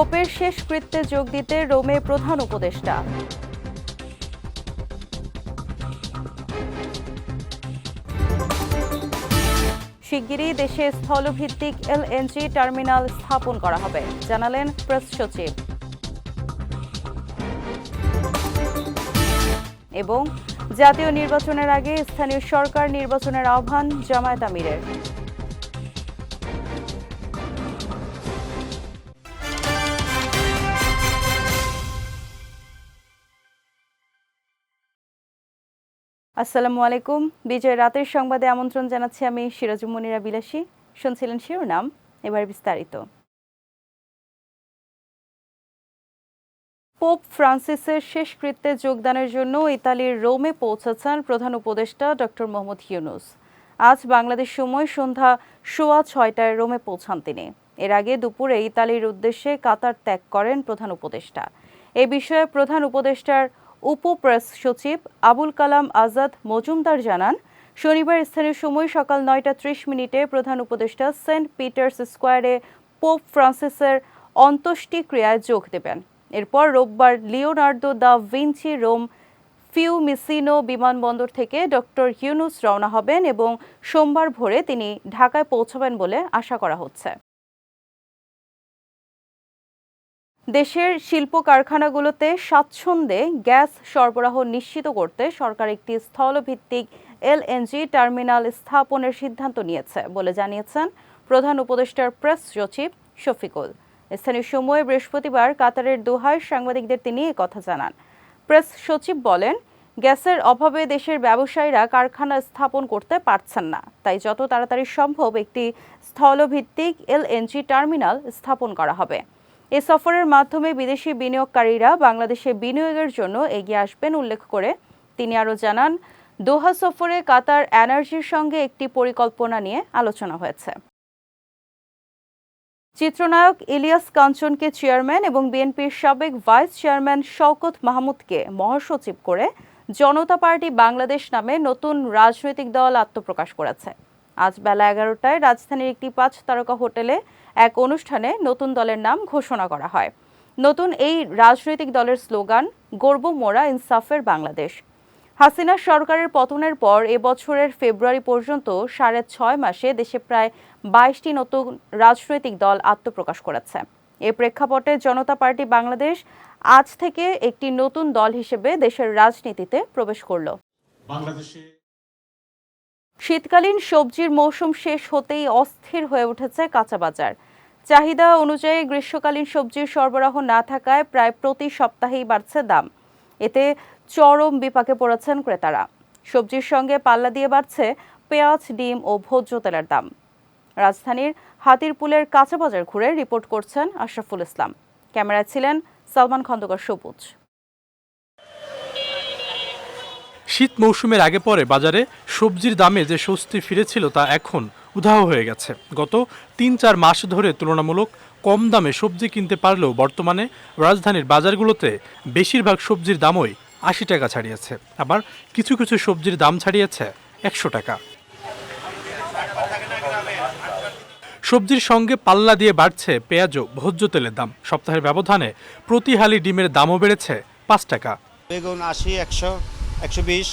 পোপের শেষকৃত্যে যোগ দিতে রোমে প্রধান উপদেষ্টা। শিগগিরই দেশে স্থলভিত্তিক এলএনজি টার্মিনাল স্থাপন করা হবে, জানালেন প্রেস সচিব। এবং জাতীয় নির্বাচনের আগে স্থানীয় সরকার নির্বাচনের আহ্বান জামায়াত আমিরের। আসসালামু আলাইকুম। বিজয় রাতের সংবাদে আমন্ত্রণ জানাচ্ছি আমি সিরাজুম মনিরা বিলাসী। শুনছিলেন শিরোনাম, এবার বিস্তারিত। পোপ ফ্রান্সিসের শেষকৃত্যে যোগদানের জন্য ইতালির রোমে পৌঁছেছেন প্রধান উপদেষ্টা ডক্টর মোহাম্মদ ইউনুস। আজ বাংলাদেশ সময় সন্ধ্যা সোয়া ছয়টায় রোমে পৌঁছান তিনি। এর আগে দুপুরে ইতালির উদ্দেশ্যে কাতার ত্যাগ করেন প্রধান উপদেষ্টা। এ বিষয়ে প্রধান উপদেষ্টার উপ প্রেস সচিব আবুল কালাম আজাদ মজুমদার জানান, শনিবার স্থানীয় সময় সকাল নয়টা ত্রিশ মিনিটে প্রধান উপদেষ্টা সেন্ট পিটার্স স্কোয়ারে পোপ ফ্রান্সিসের অন্ত্যেষ্টিক্রিয়ায় যোগ দেবেন। এরপর রোববার Leonardo da Vinci Rome Fiumicino বিমানবন্দর থেকে ডক্টর ইউনুস রওনা হবেন এবং সোমবার ভোরে তিনি ঢাকায় পৌঁছবেন বলে আশা করা হচ্ছে। দেশের শিল্প কারখানাগুলোতে স্বাচ্ছন্দ্যে গ্যাস সরবরাহ নিশ্চিত করতে সরকার একটি স্থলভিত্তিক এলএনজি টার্মিনাল স্থাপনের সিদ্ধান্ত নিয়েছে বলে জানিয়েছেন প্রধান উপদেষ্টার প্রেস সচিব শফিকুল। স্থানীয় সময়ে বৃহস্পতিবার কাতারের দোহায় সাংবাদিকদের তিনি কথা জানান। প্রেস সচিব বলেন, গ্যাসের অভাবে দেশের ব্যবসায়ীরা কারখানা স্থাপন করতে পারছেন না, তাই যত তাড়াতাড়ি সম্ভব একটি স্থলভিত্তিক এলএনজি টার্মিনাল স্থাপন করা হবে। এ সফরের মাধ্যমে বিদেশি বিনিয়োগকারীরা বাংলাদেশে বিনিয়োগের জন্য এগিয়ে আসবেন উল্লেখ করে তিনি আরও জানান, দোহা সফরে কাতার এনার্জির সঙ্গে একটি পরিকল্পনা নিয়ে আলোচনা হয়েছে। চিত্রনায়ক ইলিয়াস কাঞ্চনকে চেয়ারম্যান এবং বিএনপির সাবেক ভাইস চেয়ারম্যান শওকত মাহমুদকে মহাসচিব করে জনতা পার্টি বাংলাদেশ নামে নতুন রাজনৈতিক দল আত্মপ্রকাশ করেছে। আজ বেলা এগারোটায় রাজধানীর একটি পাঁচ তারকা হোটেলে এক অনুষ্ঠানে নতুন দলের নাম ঘোষণা করা হয়। নতুন এই রাজনৈতিক দলের স্লোগান গর্ব মোরা ইনসাফের বাংলাদেশ হাসিনা সরকারের পতনের পর এবছরের ফেব্রুয়ারি পর্যন্ত সাড়ে ছয় মাসে দেশে প্রায় বাইশটি নতুন রাজনৈতিক দল আত্মপ্রকাশ করেছে। এ প্রেক্ষাপটে জনতা পার্টি বাংলাদেশ আজ থেকে একটি নতুন দল হিসেবে দেশের রাজনীতিতে প্রবেশ করল। বাংলাদেশে শীতকালীন সবজির মৌসুম শেষ হতেই অস্থির হয়ে উঠেছে কাঁচা বাজার। চাহিদা অনুযায়ী গ্রীষ্মকালীন সবজির সরবরাহ না থাকায় প্রায় প্রতি সপ্তাহেই বাড়ছে দাম। এতে চরম বিপাকে পড়েছেন ক্রেতারা। সবজির সঙ্গে পাল্লা দিয়ে বাড়ছে পেঁয়াজ, ডিম ও ভোজ্য তেলের দাম। রাজধানীর হাতিরপুলের কাঁচা বাজার ঘুরে রিপোর্ট করছেন আশরাফুল ইসলাম। ক্যামেরায় ছিলেন সালমান খন্দকার সবুজ। শীত মৌসুমের আগে পরে বাজারে সবজির দামে যে স্বস্তি ফিরেছিল তা এখন উধাও হয়ে গেছে। গত তিন চার মাস ধরে তুলনামূলক কম দামে সবজি কিনতে পারলেও বর্তমানে রাজধানীর বাজারগুলোতে বেশিরভাগ সবজির দামই আশি টাকা ছাড়িয়েছে। আবার কিছু কিছু সবজির দাম ছাড়িয়েছে একশো টাকা। সবজির সঙ্গে পাল্লা দিয়ে বাড়ছে পেঁয়াজ ও ভোজ্য তেলের দাম। সপ্তাহের ব্যবধানে প্রতি হালি ডিমের দামও বেড়েছে পাঁচ টাকা। বেগুন আশি, একশো। একশো বিশ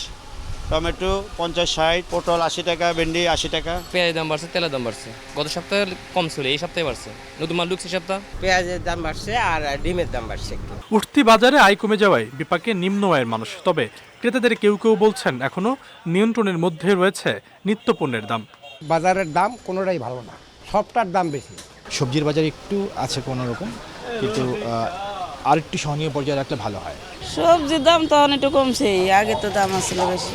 টমেটো পঞ্চাশ ষাট পটল আশি টাকা ভেন্ডি আশি টাকা। পেঁয়াজের দাম বাড়ছে তেলের দাম বাড়ছে। গত সপ্তাহে কম ছিল এই সপ্তাহে বাড়ছে। নতুন মাল ঢুকছে সপ্তাহ? পেঁয়াজের দাম বাড়ছে আর ডিমের দাম বাড়ছে একটু। উঠতি বাজারে আয় কমে যাওয়ায় বিপাকে নিম্ন আয়ের মানুষ। তবে ক্রেতাদের কেউ কেউ বলছেন এখনও নিয়ন্ত্রণের মধ্যে রয়েছে নিত্যপণ্যের দাম। বাজারের দাম কোনোটাই ভালো না সবটার দাম বেশি। সবজির বাজার একটু আছে কোনো রকম কিন্তু আর একটু সহনীয় পর্যায়ে রাখলে ভালো হয়। সবজির দাম তো অনেকটা কমছে আগে তো দাম আসছিল বেশি।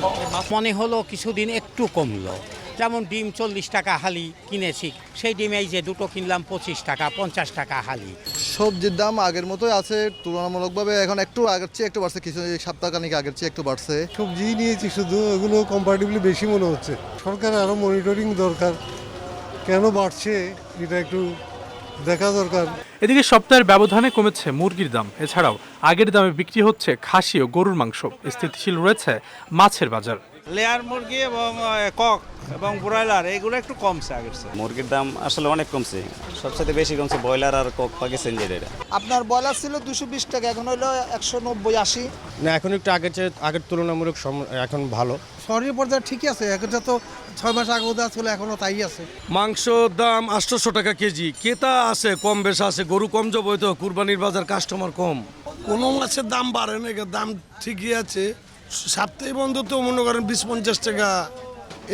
মনে হলো কিছুদিন একটু কমলো। যেমন ডিম চল্লিশ টাকা হালি কিনেছি সেই ডিম এই যে দুটো কিনলাম পঁচিশ টাকা পঞ্চাশ টাকা হালি। সবজির দাম আগের মতোই আছে তুলনামূলকভাবে এখন একটু আগের চেয়ে একটু বাড়ছে কিছু সপ্তাহখানিক আগের চেয়ে একটু বাড়ছে। সবজি নিয়েছি শুধু এগুলো কম্পারেটিভলি বেশি মনে হচ্ছে। সরকার আরও মনিটরিং দরকার। কেন বাড়ছে এটা একটু দেখা দরকার। এদিকে সপ্তাহের ব্যবধানে কমেছে মুরগির দাম। এছাড়াও আগের দামে বিক্রি হচ্ছে খাসি ও গরুর মাংস। স্থিতিশীল রয়েছে মাছের বাজার। লেয়ার মুরগি এবং কক এবং ব্রয়লার এগুলো একটু কমছে আগের চেয়ে। মুরগির দাম আসলে অনেক কমছে। সবচেয়ে বেশি কমছে ব্রয়লার আর কক পাকিস্তান যেটা আপনার ব্রয়লার ছিল দুশো বিশ টাকা এখন হলো একশো নব্বই আশি। না এখন একটু আগের চেয়ে আগের তুলনামূলক এখন ভালো। শহরের পর্যায়ে ঠিকই আছে একটা তো ছয় মাস আগে ওদা ছিল এখনও তাই আছে। মাংস দাম আটশোশো টাকা কেজি। কেতা আছে কম বেশ আছে গরু কম যাব তো কুরবানির বাজার কাস্টমার কম। কোনো মাছের দাম বাড়ে না দাম ঠিকই আছে। সপ্তাহে বন্ধ তো মনে করেন বিশ পঞ্চাশ টাকা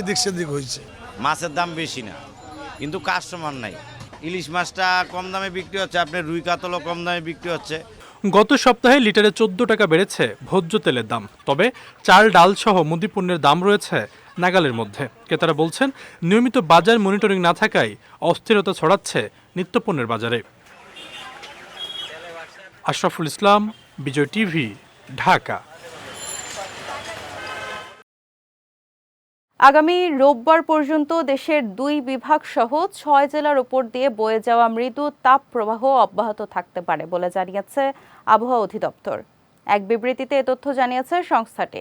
এদিক সেদিক হয়েছে। মাছের দাম বেশি না কিন্তু কাস্টমার নাই। ইলিশ মাছটা কম দামে বিক্রি হচ্ছে আপনার রুই কাতলও কম দামে বিক্রি হচ্ছে। গত সপ্তাহে লিটারে চোদ্দ টাকা বেড়েছে ভোজ্য তেলের দাম তবে চাল ডাল সহ মুদি পণ্যের দাম রয়েছে নাগালের মধ্যে। ক্রেতারা বলছেন নিয়মিত বাজার মনিটরিং না থাকায় অস্থিরতা ছড়াচ্ছে নিত্যপণ্যের বাজারে। আশরাফুল ইসলাম বিজয় টিভি ঢাকা। আগামী রোববার পর্যন্ত দেশের দুই বিভাগ সহ ছয় জেলার উপর দিয়ে বয়ে যাওয়া মৃদু তাপ প্রবাহ অব্যাহত থাকতে পারে বলে জানিয়েছে আবহাওয়া অধিদপ্তর। এক বিবৃতিতে এ তথ্য জানিয়েছে সংস্থাটি।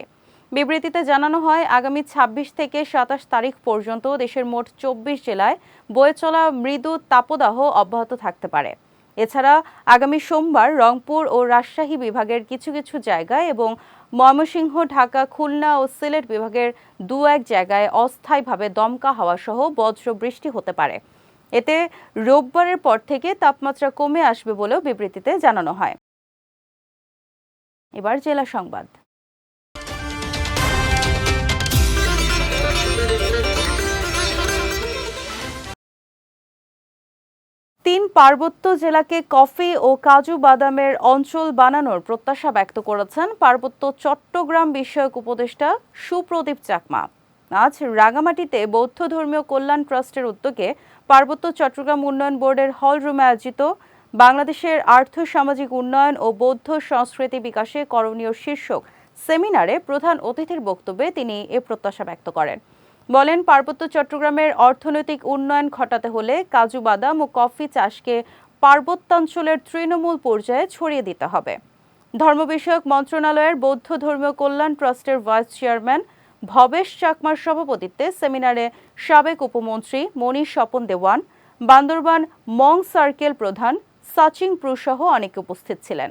বিবৃতিতে জানানো হয়, আগামী ২৬ থেকে সাতাশ তারিখ পর্যন্ত দেশের মোট চব্বিশ জেলায় বয়ে চলা মৃদু তাপদাহ অব্যাহত থাকতে পারে। এছাড়া আগামী সোমবার রংপুর ও রাজশাহী বিভাগের কিছু কিছু জায়গায় এবং ময়মনসিংহ, ঢাকা, খুলনা ও সিলেট বিভাগের দু এক জায়গায় অস্থায়ীভাবে দমকা হাওয়া সহ বজ্র বৃষ্টি হতে পারে। এতে রোববারের পর থেকে তাপমাত্রা কমে আসবে বলেও বিবৃতিতে জানানো হয়। এবার জেলা সংবাদ। তিন পার্বত্য জেলাকে কফি ও কাজু বাদামের অঞ্চল বানানোর প্রত্যাশা ব্যক্ত করেছেন পার্বত্য চট্টগ্রাম বিষয়ক উপদেষ্টা সুপ্রদীপ চাকমা। আজ রাঙামাটিতে বৌদ্ধ ধর্মীয় কল্যাণ ট্রাস্টের উদ্যোগে পার্বত্য চট্টগ্রাম উন্নয়ন বোর্ডের হল রুমে আয়োজিত বাংলাদেশের আর্থ সামাজিক উন্নয়ন ও বৌদ্ধ সংস্কৃতি বিকাশে করণীয় শীর্ষক সেমিনারে প্রধান অতিথির বক্তব্যে তিনি এ প্রত্যাশা ব্যক্ত করেন। বলেন, পার্বত্য চট্টগ্রামের অর্থনৈতিক উন্নয়ন ঘটাতে হলে কাজু বাদাম ও কফি চাষকে পার্বত্যাঞ্চলের তৃণমূল পর্যায়ে ছড়িয়ে দিতে হবে। ধর্ম বিষয়ক মন্ত্রণালয়ের বৌদ্ধ ধর্মীয় কল্যাণ ট্রাস্টের ভাইস চেয়ারম্যান ভবেশ চাকমার সভাপতিত্বে সেমিনারে সাবেক উপমন্ত্রী মনীষ স্বপন দেওয়ান, বান্দরবান মং সার্কেল প্রধান সাচিং প্রু সহ অনেকে উপস্থিত ছিলেন।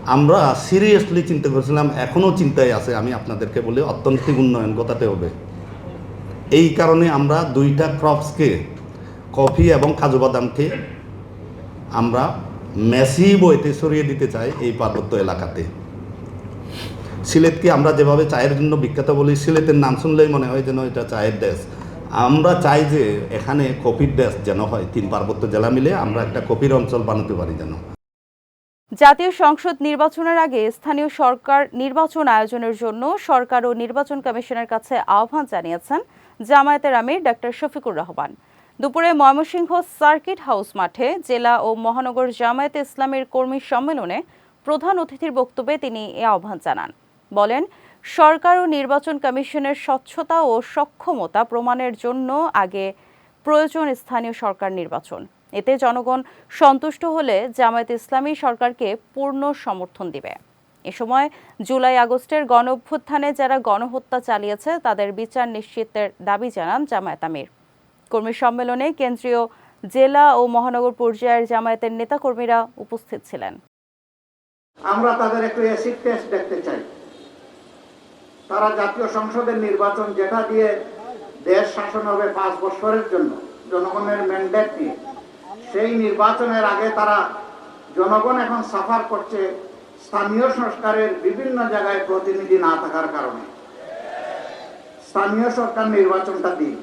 আমরা সিরিয়াসলি চিন্তা করেছিলাম এখনও চিন্তায় আছে, আমি আপনাদেরকে বলি, অর্থনৈতিক উন্নয়ন ঘটাতে হবে। এই কারণে আমরা দুইটা ক্রপসকে কফি এবং কাজু বাদামকে আমরা মেসিভ ওয়েতে সরিয়ে দিতে চাই এই পার্বত্য এলাকাতে। সিলেটকে আমরা যেভাবে চায়ের জন্য বিখ্যাত বলি, সিলেটের নাম শুনলেই মনে হয় যেন এটা চায়ের দেশ। আমরা চাই যে এখানে কফির দেশ যেন হয়, তিন পার্বত্য জেলা মিলে আমরা একটা কফির অঞ্চল বানাতে পারি যেন। জাতীয় সংসদ নির্বাচনের আগে স্থানীয় সরকার নির্বাচন আয়োজনের জন্য সরকার ও নির্বাচন কমিশনের কাছে আহ্বান জানিয়েছেন জামায়াতের আমির ডাক্তার শফিকুর রহমান। দুপুরে ময়মনসিংহ সার্কিট হাউস মাঠে জেলা ও মহানগর জামায়াতে ইসলামের কর্মী সম্মেলনে প্রধান অতিথির বক্তব্যে তিনি এ আহ্বান জানান। বলেন, সরকার ও নির্বাচন কমিশনের স্বচ্ছতা ও সক্ষমতা প্রমাণের জন্য আগে প্রয়োজন স্থানীয় সরকার নির্বাচন। এতে জনগণ সন্তুষ্ট হলে জামায়াত ইসলামী সরকারকে পূর্ণ সমর্থন দিবে। এ সময় জুলাই আগস্টের গণ অভ্যুত্থানে যারা গণহত্যা চালিয়েছে, তাদের বিচার নিশ্চিতের দাবি জানান জামায়াত আমির। কর্মী সম্মেলনে কেন্দ্রীয় জেলা ও মহানগর পর্যায়ের জামায়াতের নেতাকর্মীরা উপস্থিত ছিলেন। আমরা তাদের একটু অ্যাসিড টেস্ট দেখতে চাই। তারা জাতীয় সংসদের নির্বাচন যেটা দিয়ে দেশ শাসন হবে পাঁচ বছরের জন্য, জনগণের ম্যান্ডেট নিয়ে সেই নির্বাচনের আগে তারা জনগণ এখন সাফার করছে স্থানীয় সংস্কারের বিভিন্ন জায়গায় প্রতিনিধি না থাকার কারণে। স্থানীয় সরকার নির্বাচনটা দিন।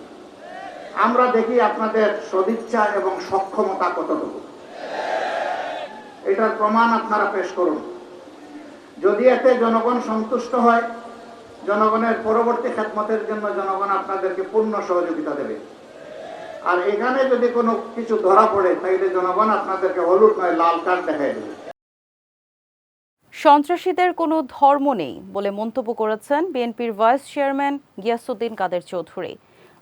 আমরা দেখি আপনাদের সদিচ্ছা এবং সক্ষমতা কতটুকু। এটার প্রমাণ আপনারা পেশ করুন। যদি এতে জনগণ সন্তুষ্ট হয়, জনগণের পরবর্তী খেদমতের জন্য জনগণ আপনাদেরকে পূর্ণ সহযোগিতা দেবে। আর এখানে যদি কোনো কিছু ধরা পড়ে, তাইলে জনগণ আপনাদেরকে হলুদ নয়, লাল কার্ড দেখাই দেবে। সন্ত্রাসীদের কোনো ধর্ম নেই বলে মন্তব্য করেছেন বিএনপির ভাইস চেয়ারম্যান গিয়াসুদ্দিন কাদের চৌধুরী।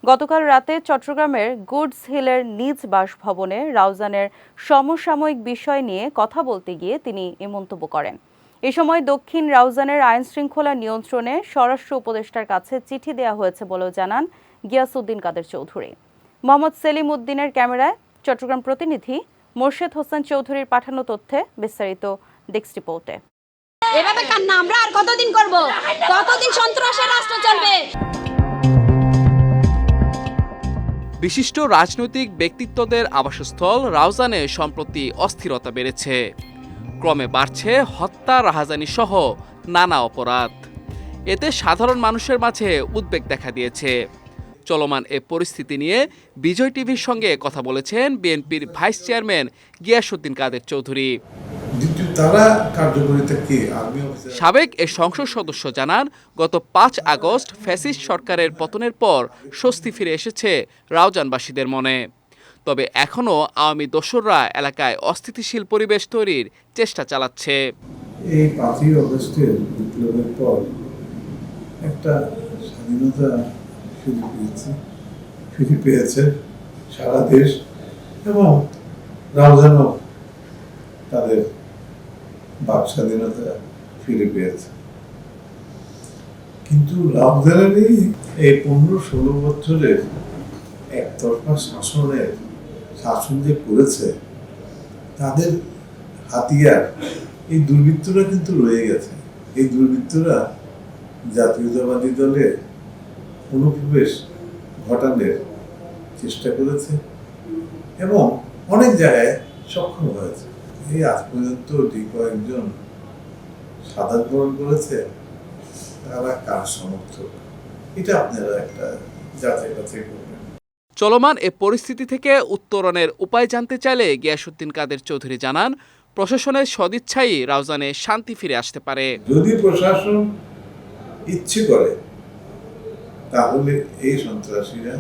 গতকাল রাতে চট্টগ্রামের গুডস হিলের নিজ বাসভবনে রাউজানের সমসাময়িক বিষয় নিয়ে কথা বলতে গিয়ে তিনি এ মন্তব্য করেন। এ সময় দক্ষিণ রাউজানের আইন শৃঙ্খলা নিয়ন্ত্রণে স্বরাষ্ট্র উপদেষ্টার কাছে চিঠি দেওয়া হয়েছে বলেও জানান গিয়াসউদ্দিন কাদের চৌধুরী। মোহাম্মদ সেলিম উদ্দিনের ক্যামেরায় চট্টগ্রাম প্রতিনিধি মোর্শেদ হোসেন চৌধুরীর পাঠানো তথ্যে বিস্তারিত ডেস্ক রিপোর্টে। এভাবে কান্না আমরা আর কতদিন করব? কতদিন সন্ত্রাসের রাষ্ট্র চলবে? বিশিষ্ট রাজনৈতিক ব্যক্তিত্বদের আবাসস্থল রাউজানে সম্প্রতি অস্থিরতা বেড়েছে। ক্রমে বাড়ছে হত্যা রাহাজানি সহ নানা অপরাধ। এতে সাধারণ মানুষের মাঝে উদ্বেগ দেখা দিয়েছে। চলমান এ পরিস্থিতি নিয়ে বিজয় টিভির সঙ্গে কথা বলেছেন বিএনপির ভাইস চেয়ারম্যান গিয়াসুদ্দিন কাদের চৌধুরী। তারা কার্যকরিতা কি? আর্মি অফিসার সাবেক এ সংসদ সদস্য জানান গত পাঁচ আগস্ট ফ্যাসিস্ট সরকারের পতনের পর স্বস্তি ফিরে এসেছে রাউজানবাসীদের মনে। তবে এখনও আওয়ামী দোসররা এলাকায় অস্থিতিশীল পরিবেশ তৈরির চেষ্টা চালাচ্ছে। এই পাঁচই অগস্টের বিপ্লবের পর একটা স্বাধীনতা ফিরে পেয়েছে ফিরে পেয়েছে সারা দেশ এবং রাউজানও তাদের বাক স্বাধীনতা ফিরে পেয়েছে। কিন্তু রাউজানেরই এই পনেরো ষোলো বছরের একতরফা শাসনের শাসন যে করেছে, তাদের হাতিয়ার, এই দুর্বৃত্তরা কিন্তু রয়ে গেছে। এই দুর্বৃত্তরা জাতীয়তাবাদী দলে অনুপ্রবেশ ঘটানোর চেষ্টা করেছে এবং অনেক জায়গায় সক্ষম হয়েছে। এই আজ পর্যন্ত যে কয়েকজন সাধারণ বরণ করেছে তারা কার সমর্থক? এটা আপনারা একটা যাচাই বাছাই করবেন। চলমান এ পরিস্থিতি থেকে উত্তরণের উপায় জানতে চাইলে গিয়াসুদ্দিন কাদের চৌধুরী জানান প্রশাসনের সদিচ্ছাই রাউজানে শান্তি ফিরে আসতে পারে। যদি প্রশাসন ইচ্ছে করে তাহলে এই সন্ত্রাসীরা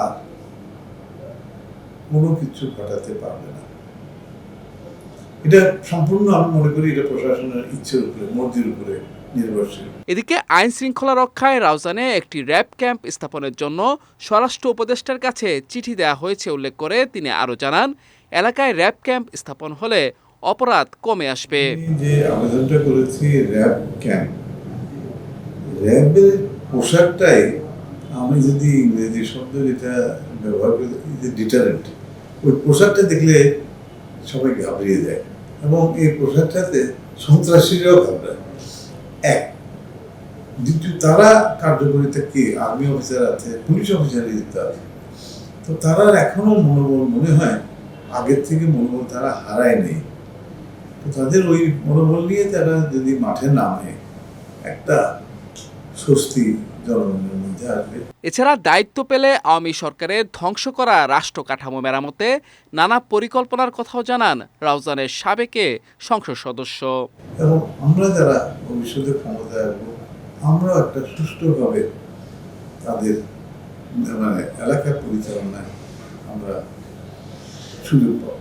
আর কোনো কিছু ঘটাতে পারবে না। এটা সম্পূর্ণ আমি মনে করি এটা প্রশাসনের ইচ্ছের উপরে মর্জির উপরে এদিকে আইন শৃঙ্খলা রক্ষায় রাউজানে একটি র্যাব ক্যাম্প স্থাপনের জন্য স্বরাষ্ট্র উপদেষ্টার কাছে চিঠি দেওয়া হয়েছে উল্লেখ করে তিনি আরও জানান এলাকায় র্যাব ক্যাম্প স্থাপন হলে অপরাধ কমে আসবে। যে আবেদনটা করেছি র্যাব ক্যাম্প র্যাবের পোশাকটাই আমি যদি ইংরেজি শব্দ যেটা ব্যবহার করি ডিটারেন্ট ওই পোশাকটা দেখলে সবাই ঘাবড়িয়ে দেয়। এবং এই পোশাকটাতে সন্ত্রাসীরাও ঘাবড়ায়। এক। দ্বিতীয়, তারা কার্যকরিতা কি? আর্মি অফিসার আছে, পুলিশ অফিসারই দিতে আছে তো তারা এখনও মনোবল মনে হয়, আগের থেকে মনোবল তারা হারায় নেই। তো তাদের ওই মনোবল নিয়ে তারা যদি মাঠে নামে, একটা স্বস্তি জনগণের মধ্যে আসবে। এছাড়া দায়িত্ব পেলে আওয়ামী সরকারের ধ্বংস করা রাষ্ট্র কাঠামো মেরামতে নানা পরিকল্পনার কথাও জানান রাউজানের সাবেকে সংসদ সদস্য। এবং আমরা যারা ভবিষ্যতে ক্ষমতায় আসব আমরাও একটা সুষ্ঠুভাবে তাদের মানে এলাকার পরিচালনায় আমরা সুযোগ পাবো।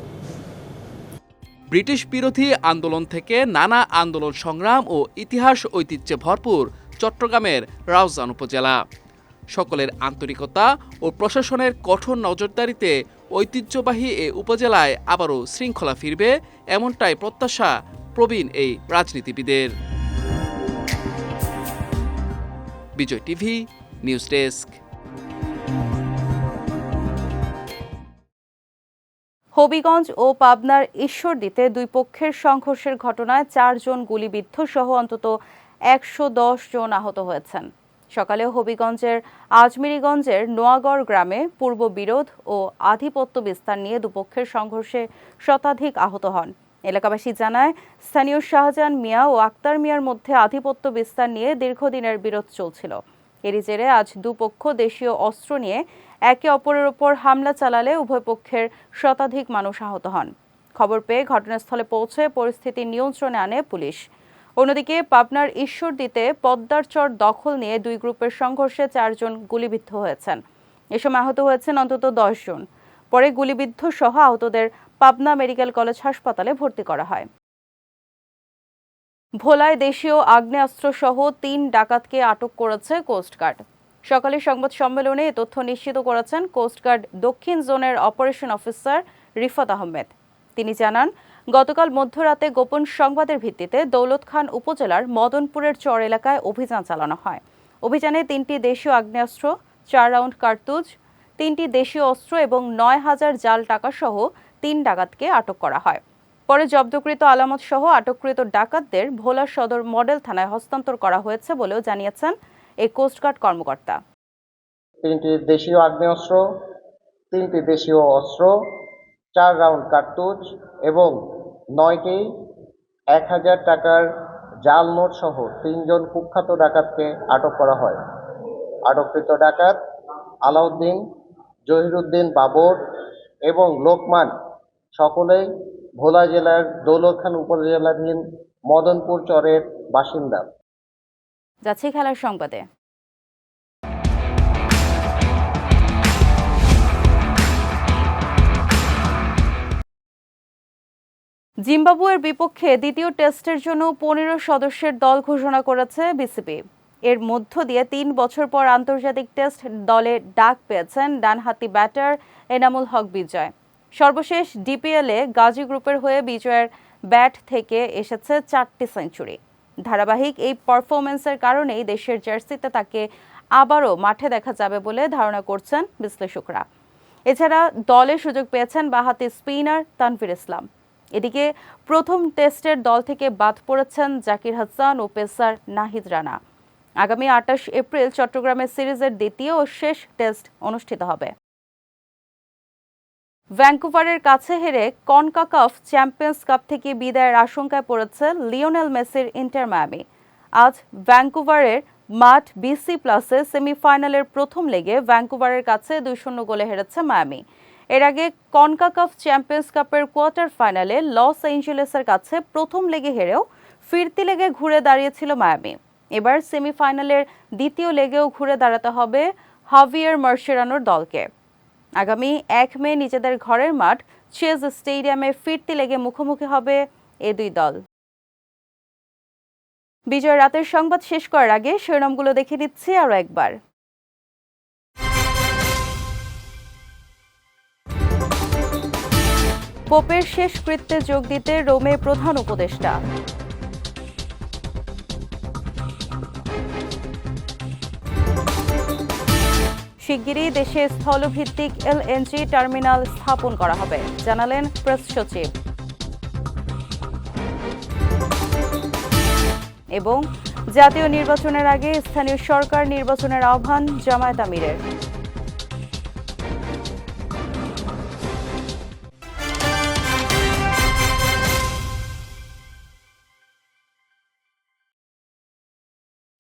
ব্রিটিশ বিরোধী আন্দোলন থেকে নানা আন্দোলন সংগ্রাম ও ইতিহাস ঐতিহ্যে ভরপুর চট্টগ্রামের রাউজান উপজেলা। সকলের আন্তরিকতা ও প্রশাসনের কঠোর নজরদারিতে ঐতিহ্যবাহী এ উপজেলায় আবারও শৃঙ্খলা ফিরবে এমনটাই প্রত্যাশা প্রবীণ এই রাজনীতিবিদের। Bijoy TV, news desk. Habiganj ও পাবনার ঈশ্বরদীতে দুই পক্ষের সংঘর্ষের ঘটনায় চারজন গুলিবিদ্ধ সহ অন্তত একশো দশ জন আহত হয়েছেন। সকালে হবিগঞ্জের আজমিরিগঞ্জের নোয়াগড় গ্রামে পূর্ব বিরোধ ও আধিপত্য বিস্তার নিয়ে দুপক্ষের সংঘর্ষে শতাধিক আহত হন। এলাকাবাসী জানায়, স্থানীয় শাহজাহান মিয়া ও আক্তার মিয়ার মধ্যে আধিপত্য বিস্তার নিয়ে দীর্ঘদিনের বিরোধ চলছিল। এরই জেরে আজ দুপক্ষ দেশীয় অস্ত্র নিয়ে একে অপরের ওপর হামলা চালালে উভয় পক্ষের শতাধিক মানুষ আহত হন। খবর পেয়ে ঘটনাস্থলে পৌঁছে পরিস্থিতি নিয়ন্ত্রণে আনে পুলিশ। অন্যদিকে পাবনার ঈশ্বরদীতে পদ্মার চর দখল নিয়ে দুই গ্রুপের সংঘর্ষে চারজন গুলিবিদ্ধ হয়েছেন। এ সময় আহত হয়েছেন অন্তত জন। পরে গুলিবিদ্ধ সহ আহতদের পাবনা মেডিকেল কলেজ হাসপাতালে ভর্তি করা হয়। ভোলায় দেশীয় আগ্নেয়াস্ত্র সহ তিন ডাকাতকে আটক করেছে কোস্টগার্ড। সকালে সংবাদ সম্মেলনে এ তথ্য নিশ্চিত করেছেন কোস্টগার্ড দক্ষিণ জোনের অপারেশন অফিসার রিফাত আহমেদ। তিনি জানান, গতকাল মধ্যরাতে গোপন সংবাদের ভিত্তিতে দৌলত খান উপজেলার মদনপুরের চর এলাকায় অভিযান চালানো হয়। অভিযানে তিনটি দেশীয় আগ্নেয়াস্ত্র, চার রাউন্ড কার্তুজ, তিনটি দেশীয় অস্ত্র এবং নয় হাজার জাল টাকা সহ তিন ডাকাতকে আটক করা হয়। পরে জব্দকৃত আলামত সহ আটককৃত ডাকাতদের ভোলা সদর মডেল থানায় হস্তান্তর করা হয়েছে বলেও জানিয়েছেন এই কোস্টগার্ড কর্মকর্তা। তিনটি দেশীয় আগ্নেয়াস্ত্র তিনটি দেশীয় অস্ত্র, চার রাউন্ড কার্তুজ এবং নয়টি এক হাজার টাকার জাল নোট সহ তিনজন কুখ্যাত ডাকাতকে আটক করা হয়। আটককৃত ডাকাত আলাউদ্দিন, জহিরুদ্দিন বাবর এবং লোকমান, সকলেই ভোলা জেলার দৌলতখান উপজেলাধীন মদনপুর চরের বাসিন্দা। যাচ্ছি খেলার সংবাদে। জিম্বাবুয়ের বিপক্ষে দ্বিতীয় টেস্টের জন্য পনেরো সদস্যের দল ঘোষণা করেছে বিসিবি। এর মধ্য দিয়ে তিন বছর পর আন্তর্জাতিক টেস্ট দলে ডাক পেয়েছেন ডানহাতি ব্যাটার এনামুল হক বিজয়। সর্বশেষ ডিপিএলে গাজী গ্রুপের হয়ে বিজয়ের ব্যাট থেকে এসেছে চারটি সেঞ্চুরি। ধারাবাহিক এই পারফরমেন্সের কারণেই দেশের জার্সিতে তাকে আবারও মাঠে দেখা যাবে বলে ধারণা করছেন বিশ্লেষকরা। এছাড়া দলে সুযোগ পেয়েছেন বাহাতি স্পিনার তানভীর ইসলাম। এদিকে প্রথম টেস্টের দল থেকে বাদ পড়েছেন জাকির হাসান ও পেসার নাহিদ রানা। আগামী আটাশ এপ্রিল চট্টগ্রামে সিরিজের দ্বিতীয় ও শেষ টেস্ট অনুষ্ঠিত হবে। ভ্যাঙ্কুভারের কাছে হেরে কনকাকাফ চ্যাম্পিয়ন্স কাপ থেকে বিদায়ের আশঙ্কায় পড়েছে লিওনেল মেসির ইন্টার মায়ামি। আজ ভ্যাঙ্কুভারের মাঠ বিসি প্লাসে সেমিফাইনালের প্রথম লেগে ভ্যাঙ্কুভারের কাছে দুই শূন্য গোলে হেরেছে মায়ামি। এর আগে কনকাকাফ চ্যাম্পিয়ন্স কাপের কোয়ার্টার ফাইনালে লস এঞ্জেলেসের কাছে প্রথম লেগে হেরেও ফিরতি লেগে ঘুরে দাঁড়িয়েছিল মায়ামি। এবার সেমিফাইনালের দ্বিতীয় লেগেও ঘুরে দাঁড়াতে হবে হাভিয়ার মার্শেরানোর দলকে। আগামী এক মে নিজেদের ঘরের মাঠ, চেজ স্টেডিয়ামে ফিরতি লেগে মুখোমুখি হবে এ দুই দল। বিজয় রাতের সংবাদ শেষ করার আগে শিরোনামগুলো দেখে নিচ্ছি আরও একবার। পোপের শেষ কৃত্যে যোগ দিতে রোমে প্রধান উপদেষ্টা। শিগগিরই দেশে স্থলভিত্তিক এলএনজি টার্মিনাল স্থাপন করা হবে, জানালেন প্রেস সচিব। এবং জাতীয় নির্বাচনের আগে স্থানীয় সরকার নির্বাচনের আহ্বান জামায়াত আমিরের।